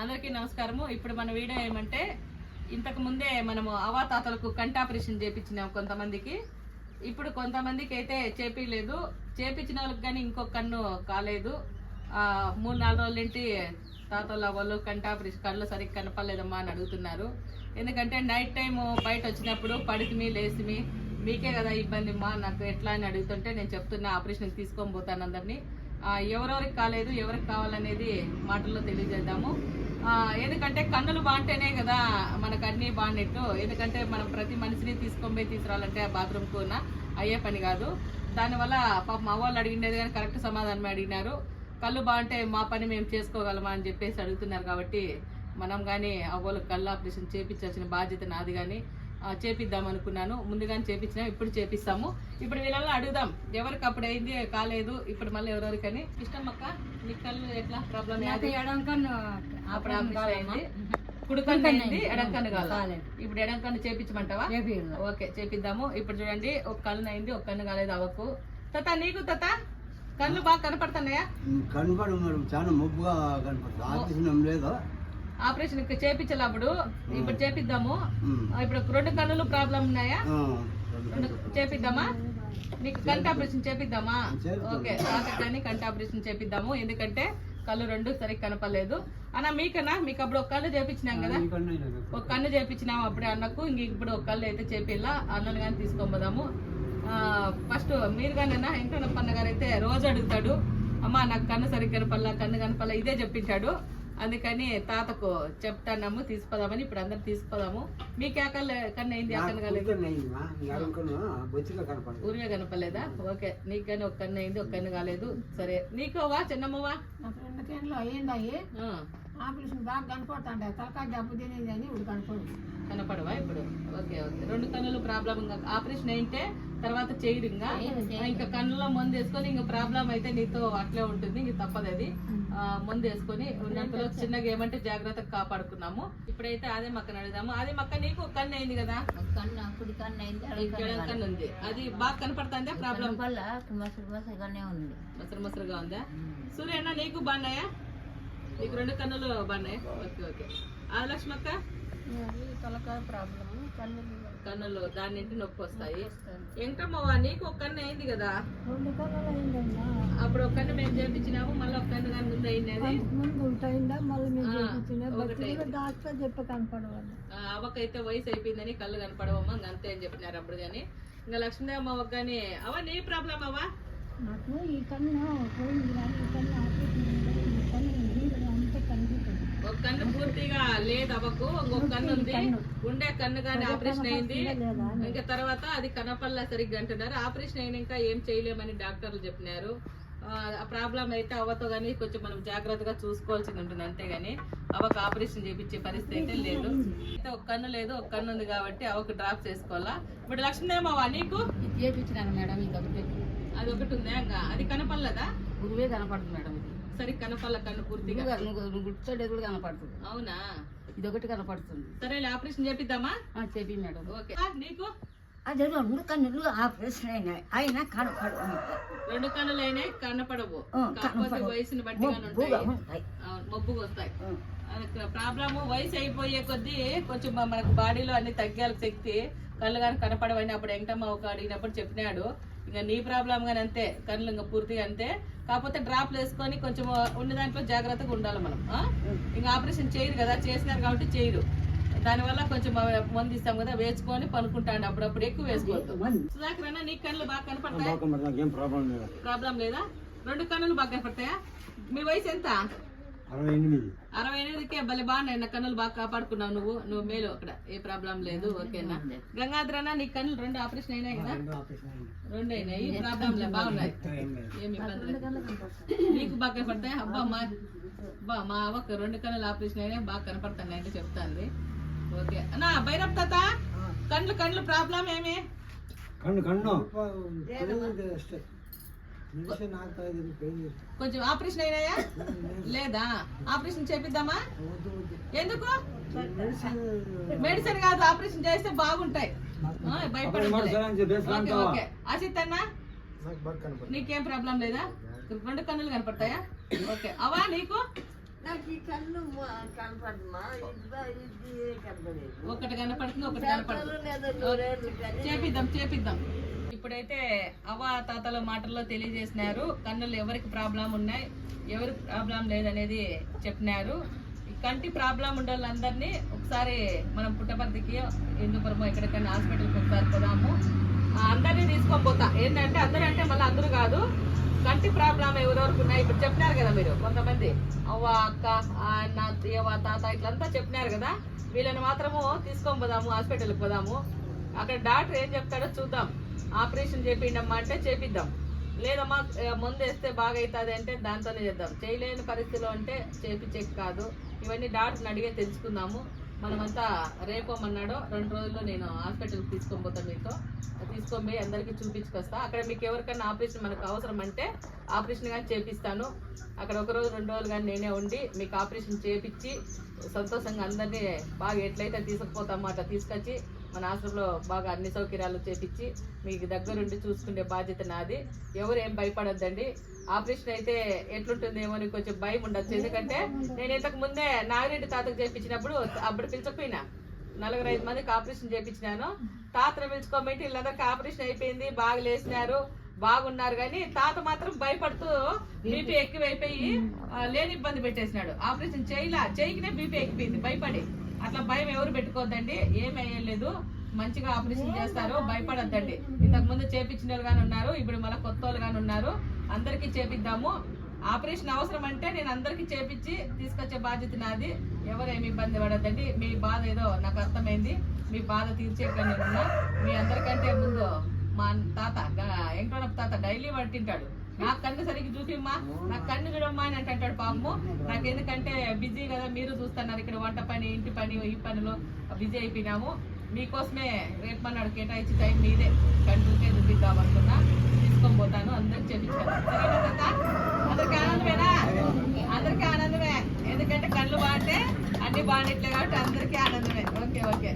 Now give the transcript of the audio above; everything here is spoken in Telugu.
అందరికీ నమస్కారము. ఇప్పుడు మన వీడియో ఏమంటే ఇంతకు ముందే మనము అవాతాతలకు కంటి ఆపరేషన్ చేపించినాం కొంతమందికి. ఇప్పుడు కొంతమందికి అయితే చేపించలేదు చేపించిన వాళ్ళకి కానీ ఇంకొక కన్ను కాలేదు. మూడు నాలుగు రోజులేంటి తాతల వాళ్ళు కంటి ఆపరేషన్ కళ్ళు సరిగ్గా కనపడలేదమ్మా అని అడుగుతున్నారు. ఎందుకంటే నైట్ టైం బయట వచ్చినప్పుడు పడితిమి లేసిమి మీకే కదా ఇబ్బంది అమ్మా నాకు ఎట్లా అని అడుగుతుంటే నేను చెప్తున్నా ఆపరేషన్ తీసుకొని పోతాను అందరినీ. ఎవరెవరికి కాలేదు ఎవరికి కావాలనేది మాటల్లో తెలియజేద్దాము. ఎందుకంటే కన్నులు బాగుంటేనే కదా మనకు అన్నీ బాగున్నట్టు ఎందుకంటే మనం ప్రతి మనిషిని తీసుకొని పోయి తీసుకురావాలంటే ఆ బాత్రూమ్కు ఉన్న అయ్యే పని కాదు. దానివల్ల పాప మా వాళ్ళు అడిగిండేది కానీ కరెక్ట్ సమాధానం అడిగినారు. కళ్ళు బాగుంటే మా పని మేము చేసుకోగలమా అని చెప్పేసి అడుగుతున్నారు కాబట్టి మనం కానీ ఆ వాళ్ళకి కళ్ళు ఆపరేషన్ చేయించాల్సిన బాధ్యత నాది కానీ చేపిద్దాం అనుకున్నాను ముందుగానే చేపించినా ఇప్పుడు చేపిస్తాము. ఇప్పుడు వీళ్ళలో అడుగుదాం ఎవరికి అప్పుడు అయింది కాలేదు ఇప్పుడు మళ్ళీ ఎవరెవరికని. ఇష్టం అక్క నీ కళ్ళు ఎట్లా ప్రాబ్లం కుడికన్ను అయింది. ఎడంకన్ను కాలేదు. ఇప్పుడు ఎడంకన్ను చేపించమంటావా? ఓకే చేపిద్దాము. ఇప్పుడు చూడండి ఒక కన్ను అయింది ఒక కన్ను కాలేదు అవ్వకు తత నీకు తత? కళ్ళు బాగా కనపడుతున్నాయా? కనపడు మేడం చాలా మబ్బుగా కనపడుతుంది. ఆఫీస్ ఏం లేదు? ఆపరేషన్ చేపించాలి అప్పుడు ఇప్పుడు చేపిద్దాము. ఇప్పుడు రెండు కన్నులు ప్రాబ్లం ఉన్నాయా? చేపిద్దామా? నీకు కంటి ఆపరేషన్ చేపిద్దామా? చేపిద్దాం. ఓకే కానీ కంటి ఆపరేషన్ చేపిద్దాము. ఎందుకంటే కళ్ళు రెండు సరిగ్గా కనపడలేదు. అన్న మీకన్నా? మీకు అప్పుడు ఒక కళ్ళు చేపించినాం కదా. ఒక కన్ను చేపించినాము అప్పుడే అన్నకు. ఇంక ఇప్పుడు ఒక కళ్ళు అయితే చేపిల్లా. అన్నను కానీ తీసుకొని పోదాము. ఫస్ట్ మీరు కానీ అన్న వెంకటప్పన్న గారు అయితే రోజు అడుగుతాడు. అమ్మ నాకు కన్ను సరిగ్గా కనపల్లా కన్ను కనపల్లా ఇదే చెప్పించాడు. అందుకని తాతకు చెప్తానమ్ము తీసుకుపోదామని ఇప్పుడు అందరు తీసుకుపోదాము. మీకు కన్ను కాలేదు? కనపడదు ఊరిగా కనపడలేదా. ఓకే నీకు కానీ ఒక కన్ను అయింది ఒక కన్ను కాలేదు. సరే నీకోవా చిన్నమ్మవా? ఆపరేషన్ బాగా కనపడుతుండే తలకాయ దెబ్బ తినేది అని ఇప్పుడు కనపడు. కనపడవా ఇప్పుడు? Okay okay. రెండు కన్నులు ప్రాబ్లం ఆపరేషన్ అయితే తర్వాత చేయరు ఇంకా. ఇంకా కన్నులో మందు వేసుకొని ఇంకా ప్రాబ్లం అయితే నీతో అట్లే ఉంటుంది ఇంక తప్పదు అది. మందు వేసుకొని ఉన్నంతలో చిన్నగా ఏమంటే జాగ్రత్తగా కాపాడుకున్నాము. ఇప్పుడైతే అదే మక్కని అడుగుదాము. అదే మక్క నీకు కన్ను అయింది కదా కన్ను కుడి కన్ను అయింది ఉంది. అది బాగా కనపడుతుందా ప్రాబ్లం? వల్ల మసలుగానే ఉంది. మసరు మసరుగా ఉందా? సూర్యన్న నీకు బాగున్నాయా? నీకు రెండు కన్నులు బాగున్నాయా? Okay okay. ఆ లక్ష్మక్క? తలకాయ ప్రాబ్లం. కన్నులు దాన్నింటి నొప్పి వస్తాయి ఎంకమ్మవ్వ నీకు ఒక కన్ను అయింది కదా? అప్పుడు ఒక కన్ను మేము చేపించినాము మళ్ళీ ఒక కన్ను కానీ ముందు అయింది ముందు ఉంటాయిందా మళ్ళీ డాక్టర్ చెప్పి కనపడవాలి ఆ, అవ్వకైతే వయసు అయిపోయిందని కళ్ళు కనపడవమ్మా అంతే అని చెప్పినారు అప్పుడు కానీ. ఇంకా లక్ష్మీదేవమ్మ కానీ అవ్వ నీ ప్రాబ్లం అవ్వా నాకు ఈ కన్ను పోయింది కానీ ఈ కన్ను ఆపరేషన్ అయింది. ఈ కన్ను నీరు అంతా కనిపిస్తుంది ఒక కన్ను పూర్తిగా లేదు అవ్వకు ఇంకొక కన్ను ఉంది. ఉండే కన్ను కానీ ఆపరేషన్ అయింది. ఇంకా తర్వాత అది కనపల్లా సరిగ్గా అంటున్నారు. ఆపరేషన్ అయినాక ఏం చేయలేమని డాక్టర్లు చెప్పినారు. ఆ, ప్రాబ్లం అయితే అవ్వతో కానీ కొంచెం మనం జాగ్రత్తగా చూసుకోవాల్సి ఉంటుంది అంతేగాని అవ్వకు ఆపరేషన్ చేపించే పరిస్థితి అయితే లేదు. అయితే ఒక కన్ను లేదు ఒక కన్ను ఉంది కాబట్టి అవ్వకు డ్రాప్ చేసుకోవాలా? ఇప్పుడు లక్ష్మీదేమవ్వ నీకు? ఇది చేపించినాను మేడం ఇది ఒకటి. అది ఒకటి ఉందా? అది కనపల్లదా గురువే కనపడుతుంది మేడం ఇది. సరే కనపల్ల కన్ను పూర్తిగా. కూడా కనపడుతుంది. అవునా? ఇది ఒకటి కనపడుతుంది. సరే ఆపరేషన్ చేపిద్దామా? చెప్పి మేడం. ఓకే. నీకు? అది రెండు కన్నులు ఆపరేషన్ అయినాయి. అయినా కనపడు రెండు కన్నులు అయినాయి కనపడవు. కాకపోతే కనపడవు. వయసుని బట్టి ఉంటాయి. మబ్బుగా వస్తాయి. ప్రాబ్లమ్. వయసు అయిపోయే కొద్దీ కొంచెం మనకు బాడీలో అన్ని తగ్గాలి శక్తి కళ్ళు కానీ కనపడవని అప్పుడు వెంకటమ్మ ఒక అడిగినప్పుడు చెప్పినాడు. ఇంకా నీ ప్రాబ్లం కానీ అంతే కళ్ళు ఇంకా పూర్తిగా అంతే. కాకపోతే డ్రాప్లు వేసుకొని కొంచెం ఉన్న దాంట్లో జాగ్రత్తగా ఉండాలి మనం ఆ? ఇంకా ఆపరేషన్ చేయరు కదా చేసినారు కాబట్టి చేయరు. దానివల్ల కొంచెం మంది ఇస్తాం కదా వేసుకొని పనుకుంటాను అప్పుడప్పుడు ఎక్కువ వేసుకోవద్దు. సుధాకర్ అన్న నీ కళ్ళు బాగా కనపడతాయి? ప్రాబ్లం లేదా? రెండు కన్నులు బాగా కనపడతాయా? మీ వయసు ఎంత? అరవై ఎనిమిది. అరవై ఎనిమిదికే భలే బాగున్నాయి నా కన్నులు బాగా కాపాడుకున్నావు నువ్వు. నువ్వు మేలు అక్కడ. ఏ ప్రాబ్లం లేదు ఓకేనా? గంగాధరన్న నీ కన్నులు రెండు ఆపరేషన్ అయినాయి కదా? రెండో ఆపరేషన్ అయింది. రెండు అయినాయి. ప్రాబ్లం లేదు బాగున్నాయి. ఏమి ఇబ్బంది నీకు బాగా కనపడతాయి? అబ్బా మా బా మా అవ్వకు రెండు కన్నులు ఆపరేషన్ అయినాయి బాగా కనపడుతున్నాయి అంటే చెప్తాంది. ఓకే. అన్నా భైరవ్ తాత కళ్ళు కళ్ళు ప్రాబ్లం ఏమి? కన్ను కన్ను. కొంచెం ఆపరేషన్ అయినాయా? లేదా? ఆపరేషన్ చేపిద్దామా? ఎందుకు? మెడిసిన్ కాదు ఆపరేషన్ చేస్తే బాగుంటాయి. ఆ, భయపడొద్దులే. ఓకే అసిత్ అన్న? నాకు ప్రాబ్లం లేదా? రెండు కన్నులు కనపడతాయా? ఓకే. అవా నీకు? నాకు ఈ కన్ను కనపడమా ఇది కనపడలేదు ఒకటి కనపడుతుంది ఒకటి కనపడుతుంది చేపిద్దాం చేపిద్దాం. ఇప్పుడైతే అవ్వ తాతల మాటల్లో తెలియజేసినారు కన్నులు ఎవరికి ప్రాబ్లం ఉన్నాయి ఎవరికి ప్రాబ్లం లేదనేది చెప్పినారు. కంటి ప్రాబ్లం ఉండే వాళ్ళందరినీ ఒకసారి మనం పుట్టపర్తికి ఎందుకరమో ఎక్కడికైనా హాస్పిటల్కి ఒకసారి పోదాము. అందరినీ తీసుకొని పోతా. ఏంటంటే అందరూ అంటే మళ్ళీ అందరూ కాదు కంటి ప్రాబ్లం ఎవరెవరికి ఉన్నాయి? ఇప్పుడు చెప్పినారు కదా మీరు కొంతమంది. అవ్వ అక్క అన్న అవ్వ తాత ఇట్లంతా చెప్పినారు కదా. వీళ్ళని మాత్రము తీసుకొని పోదాము హాస్పిటల్కి పోదాము. అక్కడ డాక్టర్ ఏం చెప్తాడో చూద్దాం. ఆపరేషన్ చేపిండమ్మా అంటే చేపిద్దాం. లేదమ్మా ముందు వేస్తే బాగా అవుతుంది అంటే దాంతోనే చేద్దాం. చేయలేని పరిస్థితిలో అంటే చేపించేకి కాదు. ఇవన్నీ డాక్టర్ని అడిగే తెలుసుకుందాము. మనమంతా రేపమన్నాడో రెండు రోజుల్లో నేను హాస్పిటల్కి తీసుకొని పోతాను మీతో. తీసుకొని పోయి అందరికీ చూపించుకొస్తా. అక్కడ మీకు ఎవరికైనా ఆపరేషన్ మనకు అవసరం అంటే ఆపరేషన్ కానీ చేపిస్తాను. అక్కడ ఒక రోజు రెండు రోజులు కానీ నేనే ఉండి మీకు ఆపరేషన్ చేపించి సంతోషంగా అందరినీ బాగా ఎట్లయితే తీసుకుపోతామో అట్లా తీసుకొచ్చి మన ఆశ్రమంలో బాగా అన్ని సౌకర్యాలు చేపించి మీకు దగ్గరుండి చూసుకునే బాధ్యత నాది. ఎవరు ఏం భయపడొద్దండి. ఆపరేషన్ అయితే ఎట్లుంటుందేమో అని కొంచెం భయం ఉండొచ్చు. ఎందుకంటే నేను ఇంతకు ముందే నాగిరెడ్డి తాతకు చేపించినప్పుడు అప్పుడు పిలిచకపోయినా. నలుగురు ఐదు మందికి ఆపరేషన్ చేపించినాను. తాతను పిలుచుకోమంటే వీళ్ళందరికీ ఆపరేషన్ అయిపోయింది బాగా లేచినారు బాగున్నారు కానీ తాత మాత్రం భయపడుతూ బీపీ ఎక్కువైపోయి లేని ఇబ్బంది పెట్టేసినాడు. ఆపరేషన్ చేయలా చేయకనే బీపీ ఎక్కిపోయింది భయపడి. అట్లా భయం ఎవరు పెట్టుకోవద్దండి. ఏం వేయలేదు. మంచిగా ఆపరేషన్ చేస్తారు. భయపడద్దండి. ఇంతకు ముందు చేపించిన వాళ్ళు ఉన్నారు. ఇప్పుడు మళ్ళీ కొత్త వాళ్ళు ఉన్నారు. అందరికీ చేపిద్దాము. ఆపరేషన్ అవసరం అంటే నేను అందరికీ చేపించి తీసుకొచ్చే బాధ్యత నాది. ఎవరు ఇబ్బంది పడద్దండి. మీ బాధ ఏదో నాకు అర్థమైంది. మీ బాధ తీర్చేక్కడ మీ అందరికంటే ముందు మా తాత గా- తాత డైలీ పట్టింటాడు నా కన్ను సరిగ్గా చూసిమ్మా నా కన్ను చూడమ్మా అని అంటాడు పాపము. నాకు ఎందుకంటే బిజీ కదా మీరు చూస్తున్నారు ఇక్కడ వంట పని ఇంటి పని ఈ పనిలో బిజీ అయిపోయినాము. మీకోసమే రేపు మన్నాడు కేటాయించి టైం మీదే. కంటికే చూపిద్దాం అనుకున్నా. తీసుకొని పోతాను అందరికి చెప్పించాను. తాత? అందరికి ఆనందమేనా? అందరికీ ఆనందమే. ఎందుకంటే కళ్ళు బాగుంటే అన్ని బాగుండట్లే కాబట్టి అందరికీ ఆనందమే. Okay okay.